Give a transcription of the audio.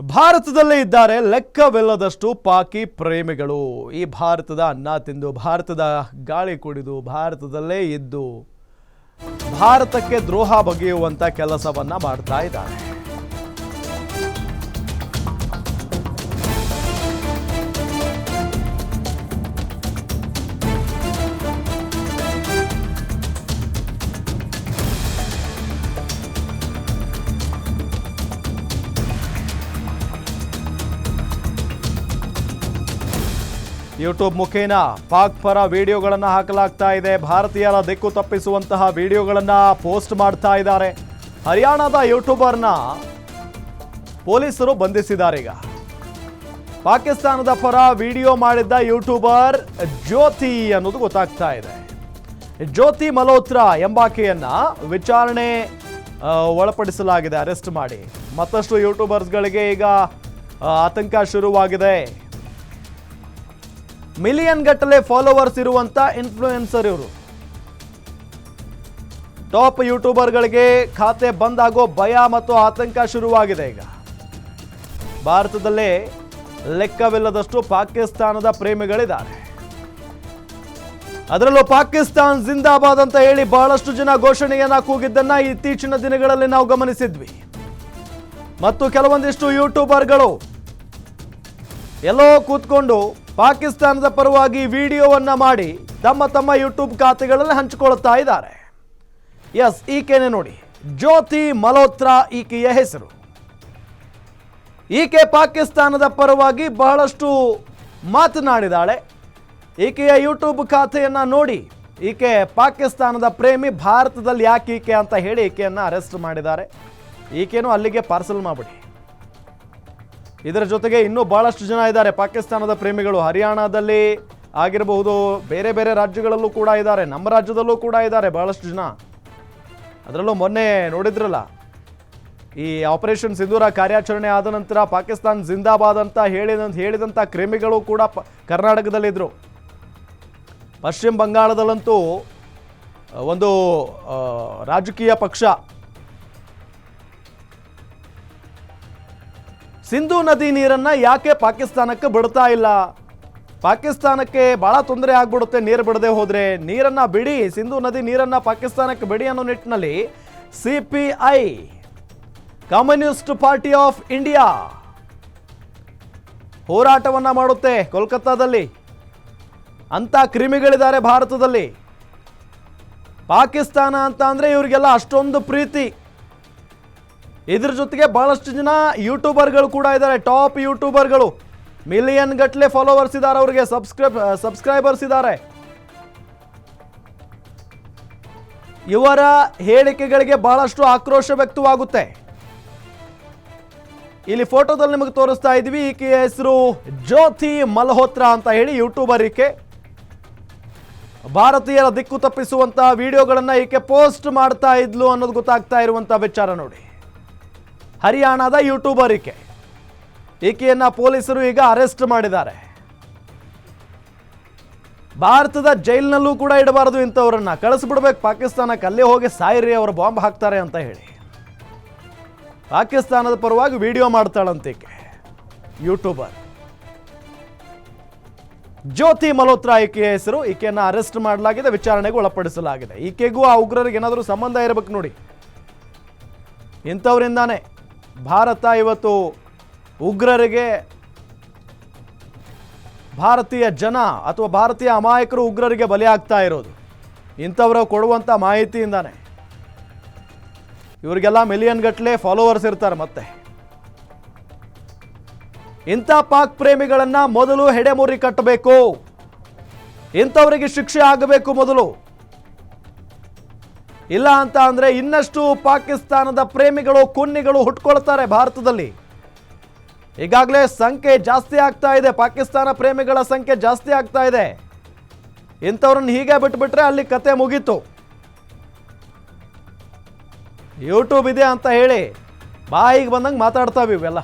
ಭಾರತದಲ್ಲೇ ಇದ್ದಾರೆ ಲೆಕ್ಕವಿಲ್ಲದಷ್ಟು ಪಾಕಿ ಪ್ರೇಮಿಗಳು. ಈ ಭಾರತದ ಅನ್ನ ತಿಂದು, ಭಾರತದ ಗಾಳಿ ಕುಡಿದು, ಭಾರತದಲ್ಲೇ ಇದ್ದು, ಭಾರತಕ್ಕೆ ದ್ರೋಹ ಬಗೆಯುವಂತ ಕೆಲಸವನ್ನ ಮಾಡ್ತಾ ಇದ್ದಾರೆ. ಯೂಟ್ಯೂಬ್ ಮುಖೇನ ಪಾಕ್ ಪರ ವಿಡಿಯೋಗಳನ್ನು ಹಾಕಲಾಗ್ತಾ ಇದೆ. ಭಾರತೀಯರ ದಿಕ್ಕು ತಪ್ಪಿಸುವಂತಹ ವಿಡಿಯೋಗಳನ್ನು ಪೋಸ್ಟ್ ಮಾಡ್ತಾ ಇದ್ದಾರೆ. ಹರಿಯಾಣದ ಯೂಟ್ಯೂಬರ್ನ ಪೊಲೀಸರು ಬಂಧಿಸಿದ್ದಾರೆ ಈಗ. ಪಾಕಿಸ್ತಾನದ ಪರ ವಿಡಿಯೋ ಮಾಡಿದ್ದ ಯೂಟ್ಯೂಬರ್ ಜ್ಯೋತಿ ಅನ್ನೋದು ಗೊತ್ತಾಗ್ತಾ ಇದೆ. ಜ್ಯೋತಿ ಮಲ್ಹೋತ್ರಾ ಎಂಬಾಕೆಯನ್ನ ವಿಚಾರಣೆ ಒಳಪಡಿಸಲಾಗಿದೆ. ಅರೆಸ್ಟ್ ಮಾಡಿ. ಮತ್ತಷ್ಟು ಯೂಟ್ಯೂಬರ್ಸ್ಗಳಿಗೆ ಈಗ ಆತಂಕ ಶುರುವಾಗಿದೆ. ಮಿಲಿಯನ್ ಗಟ್ಟಲೆ ಫಾಲೋವರ್ಸ್ ಇರುವಂತ ಇನ್ಫ್ಲೂಯೆನ್ಸರ್ ಇವರು. ಟಾಪ್ ಯೂಟ್ಯೂಬರ್ಗಳಿಗೆ ಖಾತೆ ಬಂದಾಗೋ ಭಯ ಮತ್ತು ಆತಂಕ ಶುರುವಾಗಿದೆ ಈಗ. ಭಾರತದಲ್ಲೇ ಲೆಕ್ಕವಿಲ್ಲದಷ್ಟು ಪಾಕಿಸ್ತಾನದ ಪ್ರೇಮಿಗಳಿದ್ದಾರೆ. ಅದರಲ್ಲೂ ಪಾಕಿಸ್ತಾನ್ ಜಿಂದಾಬಾದ್ ಅಂತ ಹೇಳಿ ಬಹಳಷ್ಟು ಜನ ಘೋಷಣೆಯನ್ನ ಕೂಗಿದ್ದನ್ನ ಇತ್ತೀಚಿನ ದಿನಗಳಲ್ಲಿ ನಾವು ಗಮನಿಸಿದ್ವಿ. ಮತ್ತು ಕೆಲವೊಂದಿಷ್ಟು ಯೂಟ್ಯೂಬರ್ಗಳು ಎಲ್ಲೋ ಕೂತ್ಕೊಂಡು ಪಾಕಿಸ್ತಾನದ ಪರವಾಗಿ ವಿಡಿಯೋವನ್ನ ಮಾಡಿ ತಮ್ಮ ತಮ್ಮ ಯೂಟ್ಯೂಬ್ ಖಾತೆಗಳಲ್ಲಿ ಹಂಚಿಕೊಳ್ಳುತ್ತಾ ಇದ್ದಾರೆ. ಎಸ್, ಈಕೆನೆ ನೋಡಿ. ಜ್ಯೋತಿ ಮಲ್ಹೋತ್ರಾ ಈಕೆಯ ಹೆಸರು. ಈಕೆ ಪಾಕಿಸ್ತಾನದ ಪರವಾಗಿ ಬಹಳಷ್ಟು ಮಾತನಾಡಿದಾಳೆ. ಈಕೆಯ ಯೂಟ್ಯೂಬ್ ಖಾತೆಯನ್ನ ನೋಡಿ ಈಕೆ ಪಾಕಿಸ್ತಾನದ ಪ್ರೇಮಿ ಭಾರತದಲ್ಲಿ ಯಾಕೆ ಈಕೆ ಅಂತ ಹೇಳಿ ಈಕೆಯನ್ನ ಅರೆಸ್ಟ್ ಮಾಡಿದ್ದಾರೆ. ಈಕೆನೂ ಅಲ್ಲಿಗೆ ಪಾರ್ಸಲ್ ಮಾಡಿಬಿಡಿ. ಇದರ ಜೊತೆಗೆ ಇನ್ನೂ ಬಹಳಷ್ಟು ಜನ ಇದ್ದಾರೆ. ಪಾಕಿಸ್ತಾನದ ಪ್ರೇಮಿಗಳು ಹರಿಯಾಣದಲ್ಲಿ ಆಗಿರಬಹುದು. ಬೇರೆ ಬೇರೆ ರಾಜ್ಯಗಳಲ್ಲೂ ಕೂಡ ಇದ್ದಾರೆ. ನಮ್ಮ ರಾಜ್ಯದಲ್ಲೂ ಕೂಡ ಇದ್ದಾರೆ ಬಹಳಷ್ಟು ಜನ. ಅದರಲ್ಲೂ ಮೊನ್ನೆ ನೋಡಿದ್ರಲ್ಲ, ಈ ಆಪರೇಷನ್ ಸಿಂಧೂರ ಕಾರ್ಯಾಚರಣೆ ಆದ ನಂತರ ಪಾಕಿಸ್ತಾನ್ ಜಿಂದಾಬಾದ್ ಅಂತ ಹೇಳಿದಂತ ಹೇಳಿದಂಥ ಕ್ರಿಮಿಗಳು ಕೂಡ ಪ ಕರ್ನಾಟಕದಲ್ಲಿದ್ದರು ಪಶ್ಚಿಮ ಬಂಗಾಳದಲ್ಲಂತೂ ಒಂದು ರಾಜಕೀಯ ಪಕ್ಷ ಸಿಂಧೂ ನದಿ ನೀರನ್ನ ಯಾಕೆ ಪಾಕಿಸ್ತಾನಕ್ಕೆ ಬಿಡ್ತಾ ಇಲ್ಲ? ಪಾಕಿಸ್ತಾನಕ್ಕೆ ಬಹಳ ತೊಂದರೆ ಆಗ್ಬಿಡುತ್ತೆ ನೀರು ಬಿಡದೆ ಹೋದರೆ. ನೀರನ್ನ ಬಿಡಿ, ಸಿಂಧೂ ನದಿ ನೀರನ್ನ ಪಾಕಿಸ್ತಾನಕ್ಕೆ ಬಿಡಿ ಅನ್ನೋ ನಿಟ್ಟಿನಲ್ಲಿ C P I, communist party of India, ಹೋರಾಟವನ್ನ ಮಾಡುತ್ತೆ ಕೋಲ್ಕತ್ತಾದಲ್ಲಿ. ಅಂತ ಕ್ರಿಮಿಗಳಿದ್ದಾರೆ ಭಾರತದಲ್ಲಿ. ಪಾಕಿಸ್ತಾನ ಅಂತ ಅಂದರೆ ಇವರಿಗೆಲ್ಲ ಅಷ್ಟೊಂದು ಪ್ರೀತಿ. ಇದ್ರ ಜೊತೆಗೆ ಬಹಳಷ್ಟು ಜನ ಯೂಟ್ಯೂಬರ್ಗಳು ಕೂಡ ಇದ್ದಾರೆ ಟಾಪ್ ಯೂಟ್ಯೂಬರ್ಗಳು ಮಿಲಿಯನ್ ಗಟ್ಟಲೆ ಫಾಲೋವರ್ಸ್ ಇದ್ದಾರೆ ಅವರಿಗೆ ಸಬ್ಸ್ಕ್ರೈಬ್ ಸಬ್ಸ್ಕ್ರೈಬರ್ಸ್ ಇದ್ದಾರೆ. ಇವರ ಹೇಳಿಕೆಗಳಿಗೆ ಬಹಳಷ್ಟು ಆಕ್ರೋಶ ವ್ಯಕ್ತವಾಗುತ್ತೆ. ಇಲ್ಲಿ ಫೋಟೋದಲ್ಲಿ ನಿಮಗೆ ತೋರಿಸ್ತಾ ಇದ್ವಿ, ಈಕೆಯ ಹೆಸರು ಜ್ಯೋತಿ ಮಲ್ಹೋತ್ರಾ ಅಂತ ಹೇಳಿ ಯೂಟ್ಯೂಬರ್ ಈಕೆ. ಭಾರತೀಯರ ದಿಕ್ಕು ತಪ್ಪಿಸುವಂತಹ ವಿಡಿಯೋಗಳನ್ನು ಈಕೆ ಪೋಸ್ಟ್ ಮಾಡ್ತಾ ಇದ್ಲು ಅನ್ನೋದು ಗೊತ್ತಾಗ್ತಾ ಇರುವಂತಹ ವಿಚಾರ ನೋಡಿ. ಹರಿಯಾಣದ ಯೂಟ್ಯೂಬರ್ ಈಕೆ ಈಕೆಯನ್ನು ಪೊಲೀಸರು ಈಗ ಅರೆಸ್ಟ್ ಮಾಡಿದ್ದಾರೆ. ಭಾರತದ ಜೈಲಿನಲ್ಲೂ ಕೂಡ ಇಡಬಾರದು ಇಂಥವ್ರನ್ನ. ಕಳಿಸ್ಬಿಡ್ಬೇಕು, ಪಾಕಿಸ್ತಾನಕ್ಕೆ ಅಲ್ಲೇ ಹೋಗಿ ಸಾಯಿರಿ, ಅವರು ಬಾಂಬ್ ಹಾಕ್ತಾರೆ ಅಂತ ಹೇಳಿ. ಪಾಕಿಸ್ತಾನದ ಪರವಾಗಿ ವಿಡಿಯೋ ಮಾಡ್ತಾಳಂತ ಯೂಟ್ಯೂಬರ್. ಜ್ಯೋತಿ ಮಲ್ಹೋತ್ರಾ ಈಕೆಯ ಹೆಸರು, ಈಕೆಯನ್ನು ಅರೆಸ್ಟ್ ಮಾಡಲಾಗಿದೆ, ವಿಚಾರಣೆಗೆ ಒಳಪಡಿಸಲಾಗಿದೆ. ಈಕೆಗೂ ಆ ಉಗ್ರರಿಗೆ ಏನಾದರೂ ಸಂಬಂಧ ಇರಬೇಕು ನೋಡಿ. ಇಂಥವರಿಂದಾನೇ. ಭಾರತ ಇವತ್ತು ಉಗ್ರರಿಗೆ ಭಾರತೀಯ ಜನ ಅಥವಾ ಭಾರತೀಯ ಅಮಾಯಕರು ಉಗ್ರರಿಗೆ ಬಲಿಯಾಗ್ತಾ ಇರೋದು. ಇಂಥವರು ಕೊಡುವಂಥ ಮಾಹಿತಿಯಿಂದಾನೆ. ಇವರಿಗೆಲ್ಲ ಮಿಲಿಯನ್ ಗಟ್ಟಲೆ ಫಾಲೋವರ್ಸ್ ಇರ್ತಾರೆ ಮತ್ತೆ. ಇಂಥ ಪಾಕ್ ಪ್ರೇಮಿಗಳನ್ನ ಮೊದಲು ಹೆಡೆಮುರಿ ಕಟ್ಟಬೇಕು. ಇಂಥವರಿಗೆ ಶಿಕ್ಷೆ ಆಗಬೇಕು ಮೊದಲು. ಇಲ್ಲ ಅಂತ ಅಂದರೆ ಇನ್ನಷ್ಟು ಪಾಕಿಸ್ತಾನದ ಪ್ರೇಮಿಗಳು, ಕುನ್ನಿಗಳು ಹುಟ್ಕೊಳ್ತಾರೆ ಭಾರತದಲ್ಲಿ. ಈಗಾಗಲೇ ಸಂಖ್ಯೆ ಜಾಸ್ತಿ ಆಗ್ತಾ ಇದೆ. ಪಾಕಿಸ್ತಾನ ಪ್ರೇಮಿಗಳ ಸಂಖ್ಯೆ ಜಾಸ್ತಿ ಆಗ್ತಾ ಇದೆ. ಇಂಥವ್ರನ್ನ ಹೀಗೆ ಬಿಟ್ಬಿಟ್ರೆ ಅಲ್ಲಿ ಕತೆ ಮುಗೀತು. ಯೂಟ್ಯೂಬ್ ಇದೆ ಅಂತ ಹೇಳಿ ಬಾಯಿಗೆ ಬಂದಂಗೆ ಮಾತಾಡ್ತಾವೆ ಇವೆಲ್ಲ.